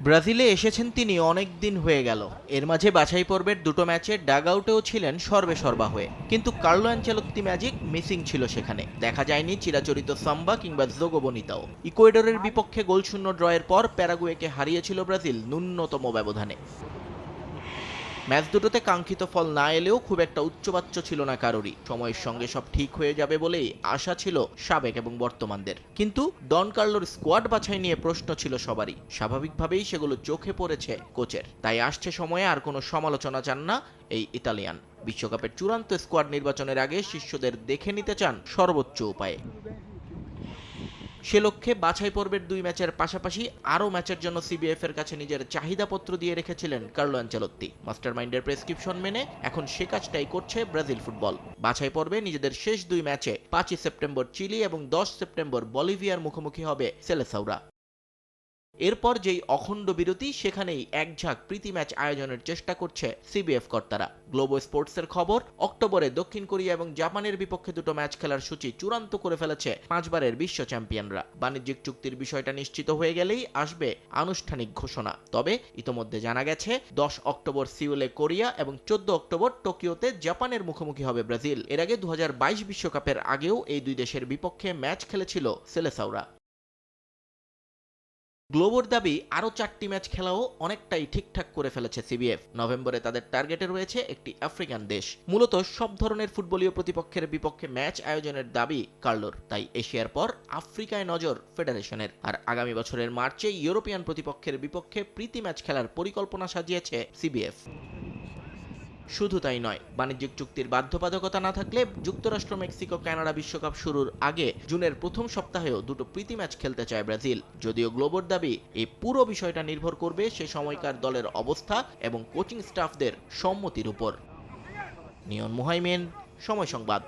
ব্রাজিলে এসেছেন তিনি অনেক দিন হয়ে গেল। এর মাঝে বাছাই পর্বের দুটো ম্যাচে ডাগ আউটেও ছিলেন সর্বে সর্বা হয়ে কিন্তু কার্লো অ্যাঞ্চেলত্তি ম্যাজিক মিসিং ছিল সেখানে। দেখা যায়নি চিরাচরিত সাম্বা কিংবা জোগোবনিতাও ইকুয়েডরের বিপক্ষে গোলশূন্য ড্রয়ের পর প্যারাগুয়েকে হারিয়েছিল ব্রাজিল ন্যূনতম ব্যবধানে। ম্যাচ দুটোতে কাঙ্ক্ষিত ফল না এলেও খুব একটা উচ্চবাচ্য ছিল না কারোরই। সময়ের সঙ্গে সব ঠিক হয়ে যাবে বলেই আশা ছিল সাবেক এবং বর্তমানদের। কিন্তু ডন কার্লোর স্কোয়াড বাছাই নিয়ে প্রশ্ন ছিল সবারই। স্বাভাবিকভাবেই সেগুলো চোখে পড়েছে কোচের। তাই আসছে সময়ে আর কোনো সমালোচনা চান না এই ইতালিয়ান। বিশ্বকাপের চূড়ান্ত স্কোয়াড নির্বাচনের আগে শিষ্যদের দেখে নিতে চান সর্বোচ্চ উপায়ে। সে লক্ষ্যে বাছাই পর্বের দুই ম্যাচের পাশাপাশি আরও ম্যাচের জন্য সিবিএফ এর কাছে নিজের চাহিদাপত্র দিয়ে রেখেছিলেন কার্লো অ্যাঞ্চেলত্তি মাস্টার মাইন্ডের প্রেসক্রিপশন মেনে এখন সে কাজটাই করছে ব্রাজিল ফুটবল। বাছাই পর্বে নিজেদের শেষ দুই ম্যাচে পাঁচই সেপ্টেম্বর চিলি এবং দশ সেপ্টেম্বর বলিভিয়ার মুখোমুখি হবে সেলেসাউরা। এরপর যেই অখণ্ড বিরতি, সেখানেই একঝাঁক প্রীতি ম্যাচ আয়োজনের চেষ্টা করছে সিবিএফ কর্তারা। গ্লোবো স্পোর্টসের খবর, অক্টোবরে দক্ষিণ কোরিয়া এবং জাপানের বিপক্ষে দুটো ম্যাচ খেলার সূচি চূড়ান্ত করে ফেলেছে পাঁচবারের বিশ্ব চ্যাম্পিয়নরা। বাণিজ্যিক চুক্তির বিষয়টা নিশ্চিত হয়ে গেলেই আসবে আনুষ্ঠানিক ঘোষণা। তবে ইতোমধ্যে জানা গেছে, দশ অক্টোবর সিউলে কোরিয়া এবং চোদ্দ অক্টোবর টোকিওতে জাপানের মুখোমুখি হবে ব্রাজিল। এর আগে দু বিশ্বকাপের আগেও এই দুই দেশের বিপক্ষে ম্যাচ খেলেছিল সেলেসাউরা গ্লোবোর দাবি, আরও চারটি ম্যাচ খেলাও অনেকটাই ঠিকঠাক করে ফেলেছে সিবিএফ। নভেম্বরে তাদের টার্গেটে রয়েছে একটি আফ্রিকান দেশ। মূলত সব ধরনের ফুটবলীয় প্রতিপক্ষের বিপক্ষে ম্যাচ আয়োজনের দাবি কার্লোর। তাই এশিয়ার পর আফ্রিকায় নজর ফেডারেশনের। আর আগামী বছরের মার্চে ইউরোপিয়ান প্রতিপক্ষের বিপক্ষে প্রীতি ম্যাচ খেলার পরিকল্পনা সাজিয়েছে সিবিএফ। শুধু তাই নয়, বাণিজ্যিক চুক্তির বাধ্যবাধকতা না থাকলে যুক্তরাষ্ট্র, মেক্সিকো, কানাডা বিশ্বকাপ শুরুর আগে জুনের প্রথম সপ্তাহেও দুটো প্রীতি ম্যাচ খেলতে চায় ব্রাজিল। যদিও গ্লোবোর দাবি, এই পুরো বিষয়টা নির্ভর করবে সে সময়কার দলের অবস্থা এবং কোচিং স্টাফদের সম্মতির উপর। নিয়ন মুহাইমেন, সময় সংবাদ।